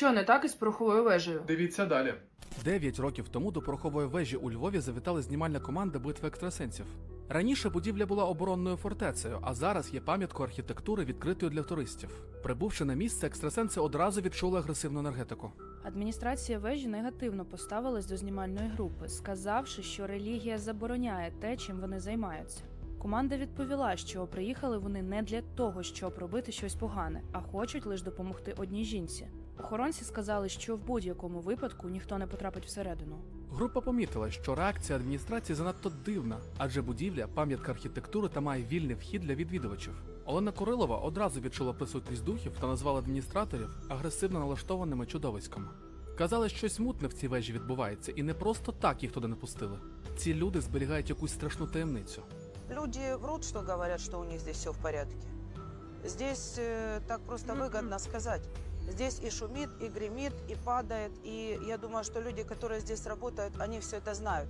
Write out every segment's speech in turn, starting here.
Що не так із пороховою вежею? Дивіться далі. Дев'ять років тому до порохової вежі у Львові завітала знімальна команда битви екстрасенсів. Раніше будівля була оборонною фортецею, а зараз є пам'яткою архітектури, відкритою для туристів. Прибувши на місце, екстрасенси одразу відчули агресивну енергетику. Адміністрація вежі негативно поставилась до знімальної групи, сказавши, що релігія забороняє те, чим вони займаються. Команда відповіла, що приїхали вони не для того, щоб робити щось погане, а хочуть лише допомогти одній жінці. Охоронці сказали, що в будь-якому випадку ніхто не потрапить всередину. Група помітила, що реакція адміністрації занадто дивна, адже будівля пам'ятка архітектури та має вільний вхід для відвідувачів. Олена Корилова одразу відчула присутність духів та назвала адміністраторів агресивно налаштованими чудовиськами. Казали, щось мутне в цій вежі відбувається, і не просто так їх туди не пустили. Ці люди зберігають якусь страшну таємницю. Люди врут, что говорят, что у них здесь все в порядке. Здесь э, так просто выгодно сказать. Здесь и шумит, и гремит, и падает. И я думаю, что люди, которые здесь работают, они все это знают.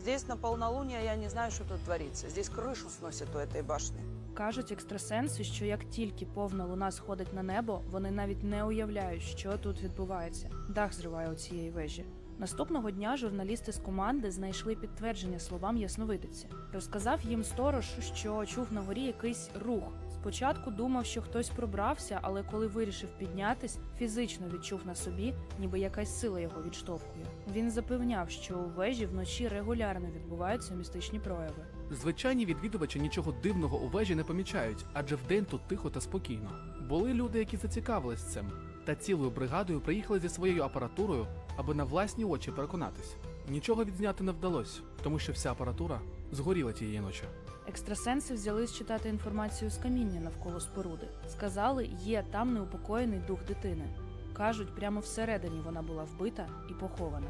Здесь на полнолуние я не знаю, что тут творится. Здесь крышу сносит у этой башни. Кажуть екстрасенси, що як тільки повна луна сходить на небо, вони навіть не уявляють, що тут відбувається. Дах зриває у цієї вежі. Наступного дня журналісти з команди знайшли підтвердження словам ясновидиці. Розказав їм сторож, що чув на горі якийсь рух. Спочатку думав, що хтось пробрався, але коли вирішив піднятись, фізично відчув на собі, ніби якась сила його відштовхує. Він запевняв, що у вежі вночі регулярно відбуваються містичні прояви. Звичайні відвідувачі нічого дивного у вежі не помічають, адже вдень тут тихо та спокійно. Були люди, які зацікавились цим, та цілою бригадою приїхали зі своєю апаратурою, аби на власні очі переконатись. Нічого відзняти не вдалося, тому що вся апаратура згоріла тієї ночі. Екстрасенси взялись читати інформацію з каміння навколо споруди. Сказали, є там неупокоєний дух дитини. Кажуть, прямо всередині вона була вбита і похована.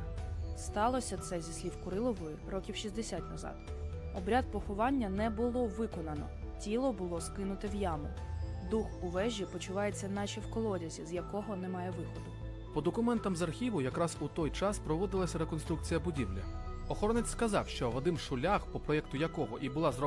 Сталося це зі слів Курилової років 60 назад. Обряд поховання не було виконано, тіло було скинуте в яму. Дух у вежі почувається, наче в колодязі, з якого немає виходу. По документам з архіву якраз у той час проводилася реконструкція будівлі. Охоронець сказав, що Вадим Шулях, по проєкту якого і була зроблена